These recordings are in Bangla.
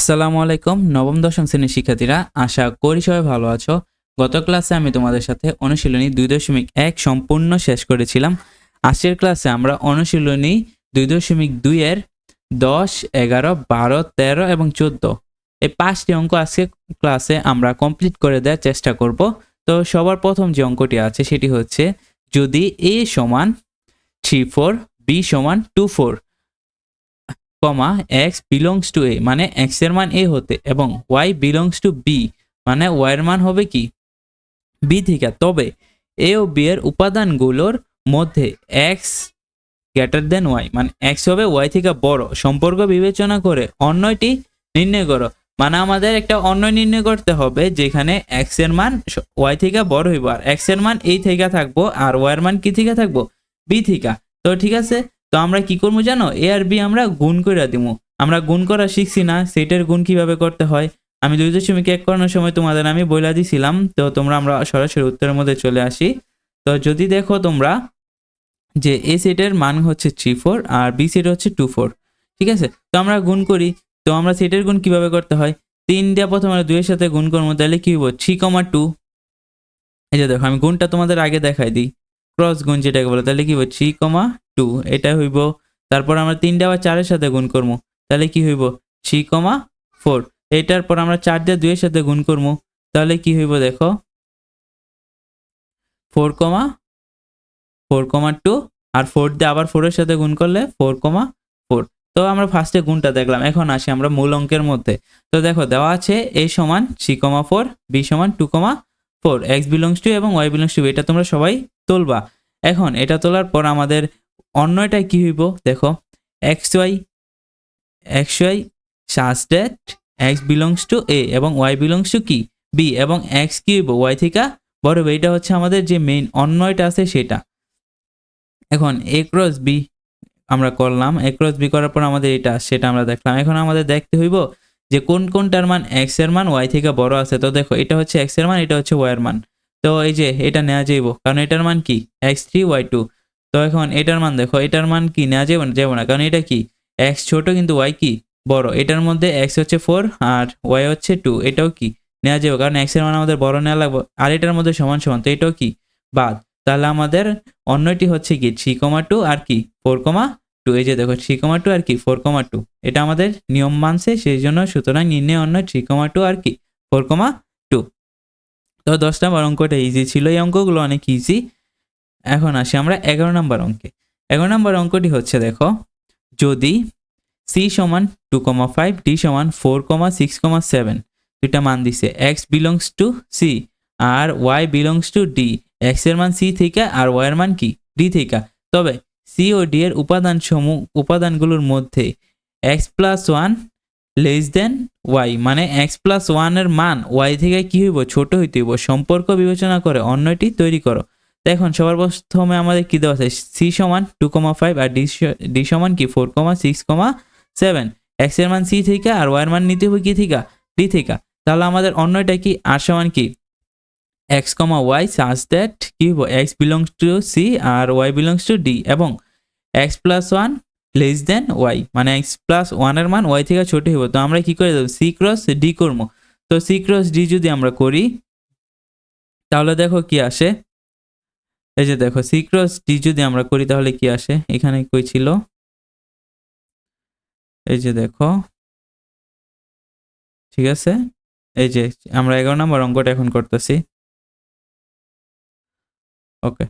আসসালামু আলাইকুম, নবম, দশম শ্রেণির শিক্ষার্থীরা, আশা করি সবাই ভালো আছো। গত ক্লাসে আমি তোমাদের সাথে অনুশীলনী দুই দশমিক এক সম্পূর্ণ শেষ করেছিলাম। আজকের ক্লাসে আমরা অনুশীলনী দুই দশমিক দুইয়ের দশ, এগারো, বারো, তেরো এবং চোদ্দ। এই পাঁচটি অঙ্ক আজকে ক্লাসে আমরা কমপ্লিট করে দেওয়ার চেষ্টা করব। তো সবার প্রথম যে অঙ্কটি আছে সেটি হচ্ছে যদি এ সমান থ্রি ফোর, বি সমান two four comma X belongs to A মানে এক্সের মান এ হতে, এবং ওয়াই বিলংস টু বি মানে ওয়াই এর মান হবে কি? বি থেকে। তবে এ ও বি এর উপাদানগুলোর মধ্যে এক্স গ্রেটার দেন ওয়াই মানে এক্স হবে ওয়াই থেকে বড়। সম্পর্ক বিবেচনা করে অন্যটি নির্ণয় করো। মানে আমাদের একটা অন্য নির্ণয় করতে হবে, যেখানে এক্সের মান ওয়াই থেকে বড় হইব, আর এক্সের মান এই থেকে থাকব, আর ওয়াই এর মান কি থেকে থাকব? বি থেকে। তো ঠিক আছে? তো আমরা কি করব জানো? এ আর বি আমরা গুণ করে দিব আমরা গুণ করা শিখছি না সেটার গুণ কীভাবে করতে হয়? আমি দুই দশমিক এক করানোর সময় তোমাদের আমি বইলা দিছিলাম, তো তোমরা আমরা সরাসরি উত্তরের মধ্যে চলে আসি। তো যদি দেখো তোমরা যে এ সেটের মান হচ্ছে থ্রি ফোর আর বি সেট হচ্ছে টু ফোর ঠিক আছে? তো আমরা গুণ করি, তো আমরা সেটের গুণ কীভাবে করতে হয়? তিন দেওয়া প্রথমে আমরা দুইয়ের সাথে গুণ করব, তাহলে কী হব থ্রি কমা টু এই যে দেখো, আমি গুণটা তোমাদের আগে দেখাই দিই। ক্রস গুণ যেটাকে বলে, তাহলে কি হইব? থ্রি কমা টু এটা হইব। তারপর আমরা তিনটা আবার চারের সাথে গুণ করব। তাহলে কি হইব? থ্রি কমা ফোর। এটার পর আমরা চার দিয়ে দুইয়ের সাথে গুণ করব। তাহলে কি হইব দেখো? ফোর কমা ফোর কমা টু আর ফোর দিয়ে আবার ফোরের সাথে গুণ করলে ফোর কমা ফোর। তো আমরা ফার্স্টে গুণটা দেখলাম। এখন আসি আমরা মূল অঙ্কের মধ্যে। তো দেখো, দেওয়া আছে এ সমান থ্রি কমা ফোর, বি সমান two comma four. X belongs to এবং ওয়াই বিলংস টু, এটা তোমরা সবাই তুলবা। এখন এটা তোলার পর আমাদের অন্যটা কি হইব? দেখো X Y X Y such that X belongs to A এবং ওয়াই বিলংস টু কি? বি এবং এক্স কি হইব? ওয়াই থেকে? বড় হবে এটা হচ্ছে আমাদের যে মেইন অন্যটা আছে সেটা। এখন এ ক্রস বি আমরা করলাম। এ ক্রস বি করার পর আমাদের এটা, সেটা আমরা দেখলাম। এখন আমাদের দেখতে হইব যে কোন কোনটার মান এক্সের মান ওয়াই থেকে বড় আছে। তো দেখো, এটা হচ্ছে এক্সের মান, এটা হচ্ছে ওয়াই এর মান। তো এই যে, এটা নেওয়া যাইব। কারণ এটার মান কি? এক্স থ্রি ওয়াই টু তো এখন এটার মান দেখো, এটার মান কি? নেওয়া যাবে না, যাব না। কারণ এটা কি? এক্স ছোট কিন্তু ওয়াই কি? বড়। এটার মধ্যে এক্স হচ্ছে ফোর আর ওয়াই হচ্ছে টু এটাও কি? নেওয়া যাবে। কারণ এক্সের মান আমাদের বড় নেওয়া লাগবে। আর এটার মধ্যে সমান সমান। তো এটাও কি? বাদ। তাহলে আমাদের অন্যটি হচ্ছে কি? থ্রি কমা টু আর কি? ফোর কমা টু এই যে দেখো থ্রি কমা টু আর কি? ফোর কমা টু এটা আমাদের নিয়ম মানছে সেই জন্য সুতরাং নির্ণয় অন্য থ্রি কমা টু আর কি? ফোর কমা টু তো দশ নম্বর অঙ্কটা ইজি ছিল। এই অঙ্কগুলো অনেক ইজি এখন আসি আমরা এগারো নম্বর অঙ্কে। এগারো নম্বর অঙ্কটি হচ্ছে, দেখো, যদি সি সমান টু কমা ফাইভ ডি সমান ফোর কমা সিক্স কমা সেভেন দুইটা মান দিছে এক্স বিলংস টু সি আর ওয়াই বিলংস টু ডি এক্সের মান সি থেকে আর ওয়াই এর মান কি? ডি থেকে। তবে সি ও ডি এর উপাদান সমূহ উপাদানগুলোর মধ্যে X plus one less than Y মানে এক্স প্লাস ওয়ানের মান ওয়াই থেকে কি হইব? ছোট হইতে হইব। সম্পর্ক বিবেচনা করে অন্যটি তৈরি করো। এখন সবার প্রথমে আমাদের কি দেওয়া আছে? সি সমান টু কমা ফাইভ আর ডি ডি সমান কি? ফোর কমা সিক্স কমা সেভেন এক্সের মান সি থেকে আর ওয়াই এর মান নিতে হবে কি থেকে? ডি থেকে। তাহলে আমাদের অন্যটা কি? আর সমান কি? X comma Y such that কি হইব? এক্স বিলংস টু সি আর ওয়াই বিলংস টু ডি এবং X plus one less than Y মানে এক্স প্লাস ওয়ানের মান ওয়াই থেকে ছোট হইব। তো আমরা কি করে দেবো? সি ক্রস ডি করব। তো সি ক্রস ডি যদি আমরা করি, তাহলে দেখো কি আসে। এই যে দেখো সি ক্রস ডি যদি আমরা করি তাহলে কি আসে? এখানে কই ছিল? এই যে দেখো, ঠিক আছে? এই যে আমরা এগারো নম্বর অঙ্কটা এখন করতেছি। ওকে।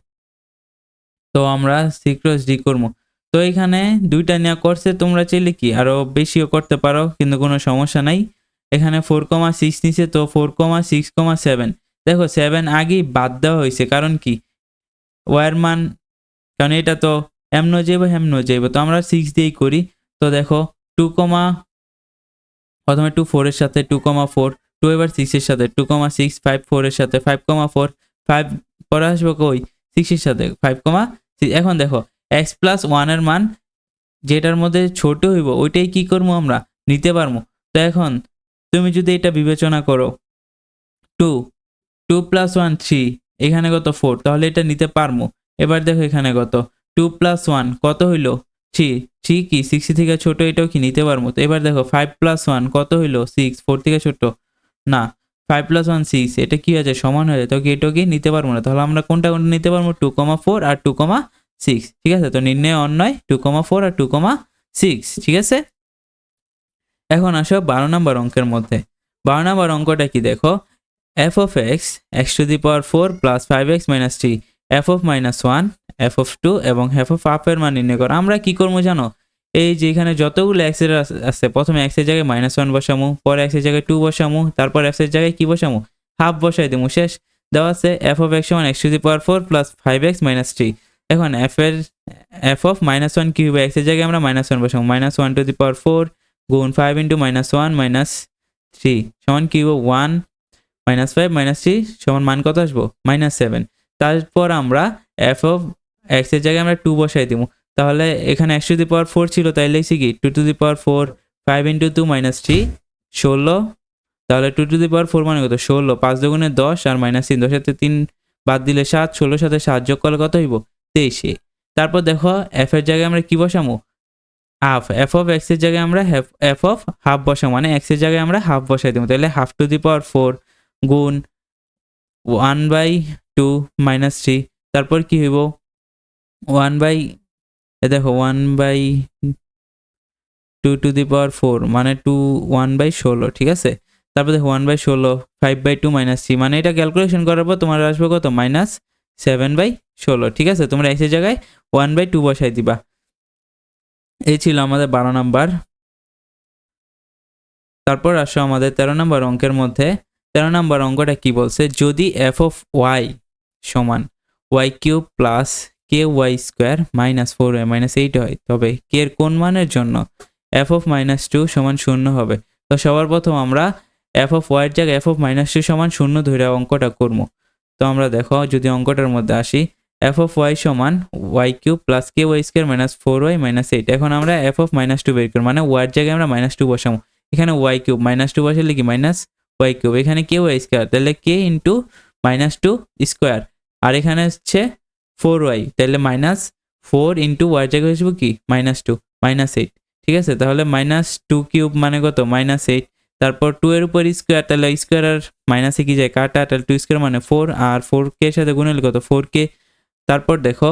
তো আমরা সি ক্রস ডি করব। তো এখানে দুইটা নেওয়া করছে, তোমরা চাইলে কি আরও বেশিও করতে পারো, কিন্তু কোনো সমস্যা নাই। এখানে ফোর কমা সিক্স নিচে তো ফোর কমা সিক্স কমা সেভেন দেখো সেভেন আগেই বাদ দেওয়া হয়েছে, কারণ কি? ওয়ার মান কারণ এটা তো এমন যাইব হেমন যাইব তো আমরা সিক্স দিয়েই করি। তো দেখো টু কমা প্রথমে টু ফোরের সাথে টু কমা ফোর টু এবার সিক্সের সাথে টু কমা সিক্স ফাইভ ফোরের সাথে ফাইভ কমা ফোর ফাইভ পরে আসব কই? সিক্সের সাথে ফাইভ কমা এখন দেখো এক্স প্লাস ওয়ানের মান যেটার মধ্যে ছোট হইব, ওইটাই কি করব আমরা? নিতে পারব। তো এখন তুমি যদি এটা বিবেচনা করো two two plus one three এখানে কত ফোর তাহলে এটা নিতে পারব এবার দেখো এখানে কত? টু প্লাস ওয়ান কত হইল? থ্রি থ্রি কি? সিক্স থেকে ছোট এটাও কি নিতে পারব তো এবার দেখো ফাইভ প্লাস ওয়ান কত হইল? সিক্স ফোর থেকে ছোট। না ফাইভ প্লাস ওয়ান সিক্স এটা কি আছে সমান হয়ে যায়। তো এটাও কি নিতে পারব না? তাহলে আমরা কোনটা কোনটা নিতে পারব টু কমা ফোর আর টু কমা সিক্স ঠিক আছে? তো নির্ণয় অন্যয় টু কমা ফোর আর টু কমা সিক্স ঠিক আছে? এখন আসো বারো নম্বর অঙ্কের মধ্যে। বারো নম্বর অঙ্কটা কি দেখো? Of X X to the power four plus five X minus three F of minus one F of two এবং এফ অফ আপের মান নির্ণয় করো। আমরা কি করব জানো? এই যে এখানে যতগুলো এক্সের আছে, প্রথমে এক্সের জায়গায় মাইনাস ওয়ান বসামু, পরে এক্সের জায়গায় টু বসামু, তারপর এক্সের জায়গায় কি বসামু? হাফ বসাই দেবো শেষ। দেওয়া আছে এফ অফ এক্স সমান X to the power four plus five X minus three এখন এফ এর এফ অফ মাইনাস ওয়ান কি হবে? এক্সের জায়গায় আমরা মাইনাস ওয়ান বসাবো minus one to the power four গুণ five into minus one minus three সমান কি হবে? One minus five minus three সমান মান কত আসব? মাইনাস সেভেন তারপর আমরা এফ অফ এক্সের জায়গায় আমরা টু বসাই দিব। তাহলে এখানে X to the power four ছিল, তাই লিখছি কি? Two to the power four five into two minus three ষোলো। তাহলে two to the power four মানে কত? ষোলো। পাঁচ দুগুণে দশ আর মাইনাস তিন, দশের তিন বাদ দিলে সাত, ষোলোর সাথে সাত যোগ করলে কত হইব? তেইশে। তারপর দেখো এফ এর জায়গায় আমরা কি বসামো? হাফ এফ অফ এক্সের জায়গায় আমরা এফ অফ হাফ বসাবো মানে এক্সের জায়গায় আমরা হাফ বসাই দেবো। তাহলে half to the power four গুণ one by two minus three. তারপর কি হইব? ওয়ান বাই দেখো, one by two to the power four মানে টু, ওয়ান বাই ষোলো, ঠিক আছে? তারপর দেখো, ওয়ান বাই ষোলো, five by two minus three মানে এটা ক্যালকুলেশন করার পর তোমার আসবে কত? মাইনাস সেভেন বাই ষোলো, ঠিক আছে? তোমরা এক্সের জায়গায় ওয়ান বাই টু বসাই দিবা। এই ছিল আমাদের বারো নাম্বার। তারপর আসো আমাদের তেরো নম্বর অঙ্কের মধ্যে। তেরো নম্বর অঙ্কটা কি বলছে? যদি এফ অফ ওয়াই সমান Y cube plus K Y square minus four Y minus eight হয়, তবে কে এর কোন মানের জন্য এফ অফ মাইনাস টু সমান শূন্য হবে? তো সবার প্রথম আমরা এফ অফ ওয়াইয়ের জায়গায় এফ অফ মাইনাস টু সমান শূন্য ধরে অঙ্কটা করব। তো আমরা দেখো, যদি অঙ্কটার মধ্যে আসি এফ অফ ওয়াই সমান Y cube plus K Y square minus four Y minus eight এখন আমরা এফ অফ মাইনাস টু বের করি মানে ওয়াইয়ের জায়গায় আমরা মাইনাস টু বসাবো। এখানে ওয়াই কিউব মাইনাস টু বসালে কি মাইনাস ওয়াই কিউব এখানে কে ওয়াই স্কোয়ার তাহলে K into minus two square আর এখানে হচ্ছে ফোর ওয়াই তাহলে মাইনাস ফোর ইন্টু ওয়াই জায়গায় হিসেবে কি? মাইনাস টু মাইনাস এইট ঠিক আছে? তাহলে মাইনাস টু কিউব মানে কত? মাইনাস এইট তারপর টু এর উপর স্কোয়ার তাহলে স্কোয়ার আর মাইনাসে কি যায়? কাটা, তাহলে টু স্কোয়ার মানে ফোর আর ফোর কে সাথে গুণলে কত? ফোর কে তারপর দেখো,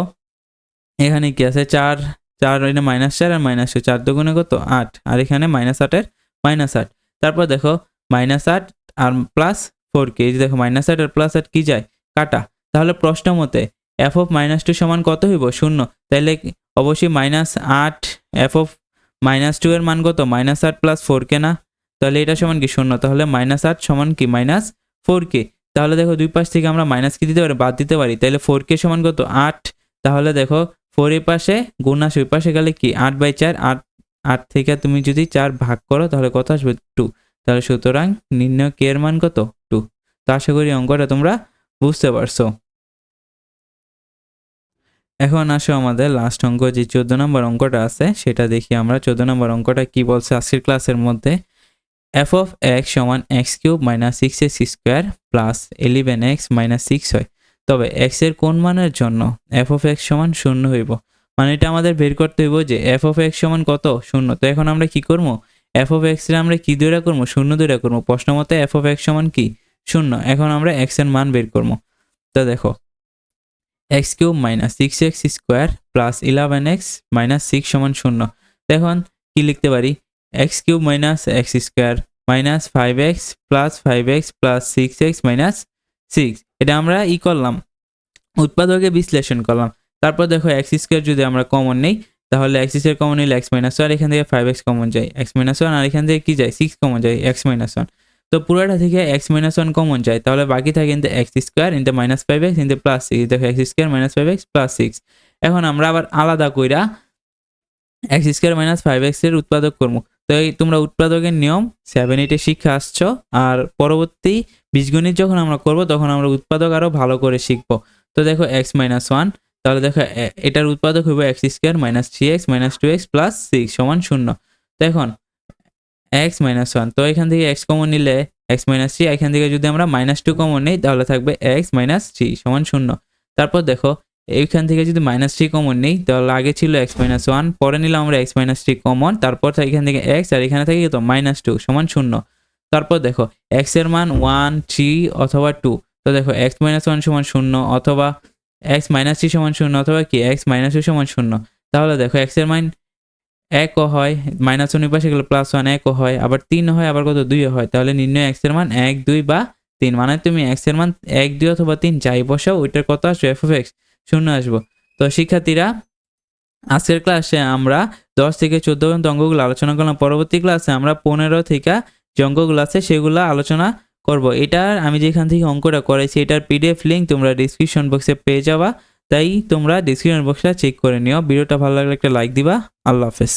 এখানে কি আছে? চার চার এটা মাইনাস চার আর মাইনাস চার দুগুণে কত? আট, আর এখানে মাইনাস আটের মাইনাস আট, তারপর দেখো মাইনাস আট আর প্লাস ফোর কে দেখো মাইনাস আট আর প্লাস আট কী যায়? কাটা। তাহলে প্রশ্ন মতে এফ অফ মাইনাস টু সমান কত হইব? শূন্য। তাহলে অবশ্যই মাইনাস আট এফ অফ মাইনাস টু এর মান কত? মাইনাস আট প্লাস ফোর কে না? তাহলে এটা সমান কি? শূন্য। তাহলে মাইনাস আট সমান কি? মাইনাস ফোর কে তাহলে দেখো দুই পাশ থেকে আমরা মাইনাস কি দিতে পারি? বাদ দিতে পারি। তাহলে ফোর কে সমান কত? আট তাহলে দেখো ফোর এ পাশে গুণ আসে, ওই পাশে গেলে কি? আট বাই চার আট আট থেকে তুমি যদি চার ভাগ করো, তাহলে কত আসবে? টু তাহলে সুতরাং নির্ণয় কে এর মান কত? টু তো আশা করি অঙ্কটা তোমরা বুঝতে পারছ। এখন আসো আমাদের লাস্ট অঙ্ক, যে চোদ্দ নম্বর অঙ্কটা আছে, সেটা দেখি আমরা। চোদ্দ নম্বর অঙ্কটা কি বলছে? আজকের ক্লাসের মধ্যে এফ অফ এক্স সমান X cube minus six X square plus eleven X minus six হয়। তবে এক্সের কোন মানের জন্য এফ অফ এক্স সমান শূন্য হইব? মানে এটা আমাদের বের করতে হইব যে এফ অফ এক্স সমান কত? শূন্য। তো এখন আমরা কি করব? এফ অফ এক্সের আমরা কি দূরে করব? শূন্য দূরে করব। প্রশ্ন মতে এফ অফ এক্স সমান কি? শূন্য। এখন আমরা এক্সের মান বের করব। তো দেখো X cube minus six X square plus eleven X minus six সমান শূন্য। এখন কি লিখতে পারি? X cube minus X square minus five X plus five X plus six X minus six এটা আমরা ই করলাম। উৎপাদকে বিশ্লেষণ করলাম। তারপর দেখো এক্স স্কোয়ার যদি আমরা কমন নেই তাহলে এক্স কমন নিলে এক্স মাইনাস ওয়ান এখান থেকে ফাইভ এক্স কমন যায়। এক্স মাইনাস ওয়ান আর এখান থেকে কী যায়? সিক্স কমন যায় এক্স মাইনাস ওয়ান তো পুরোটা থেকে এক্স মাইনাস ওয়ান কমন যায়, তাহলে বাকি থাকে into x square into minus five x into plus six দেখো x square minus five x plus six এখন আমরা আবার আলাদা কইরা এক্স স্কোয়ার মাইনাস ফাইভ এক্সের উৎপাদক করব। তো এই তোমরা উৎপাদকের নিয়ম সেভেন এইটে শিক্ষা আসছো, আর পরবর্তী বীজগণিত যখন আমরা করব, তখন আমরা উৎপাদক আরও ভালো করে শিখব। তো দেখো এক্স মাইনাস ওয়ান তাহলে দেখো এটার উৎপাদক হইব x square minus three x minus two x plus six সমান শূন্য। তো এখন এক্স মাইনাস ওয়ান তো এখান থেকে এক্স কমন নিলে এক্স মাইনাস থ্রি এখান থেকে যদি আমরা মাইনাস টু কমন নিই, তাহলে থাকবে এক্স মাইনাস থ্রি সমান শূন্য। তারপর দেখো এইখান থেকে যদি মাইনাস থ্রি কমন নিই, তাহলে আগে ছিল এক্স মাইনাস ওয়ান পরে নিলাম আমরা এক্স মাইনাস থ্রি কমন তারপর এখান থেকে এক্স আর এখানে থেকে তো মাইনাস টু সমান শূন্য। তারপর দেখো এক্সের মান ওয়ান থ্রি অথবা টু তো দেখো এক্স মাইনাস ওয়ান সমান শূন্য, অথবা এক্স মাইনাস থ্রি সমান শূন্য অথবা কি? এক্স মাইনাস টু সমান শূন্য। তাহলে দেখো এক্সের মান একও হয় মাইনাস ওয়ানের পাশে গেলে প্লাস ওয়ান একও হয়, আবার তিন হয়, আবার কত? দুইও হয়। তাহলে নির্ণয় এক্সের মান এক, দুই বা তিন। মানে তুমি এক্সের মান এক, দুই অথবা তিন যাই বসাও, ওইটার কত আসবে? এফ অফ এক্স শূন্য আসব। তো শিক্ষার্থীরা, আজকের ক্লাসে আমরা দশ থেকে চোদ্দ পর্যন্ত অঙ্কগুলো আলোচনা করলাম। পরবর্তী ক্লাসে আমরা পনেরো থেকে যে অঙ্কগুলো আছে, সেগুলো আলোচনা করব। এটার আমি যেখান থেকে অঙ্কটা করেছি, এটার পিডিএফ লিঙ্ক তোমরা ডিসক্রিপশন বক্সে পেয়ে যাবা। তাই তোমরা ডিসক্রিপশন বক্সটা চেক করে নিও। ভিডিওটা ভালো লাগলে একটা লাইক দিবা। আল্লাহ হাফেজ।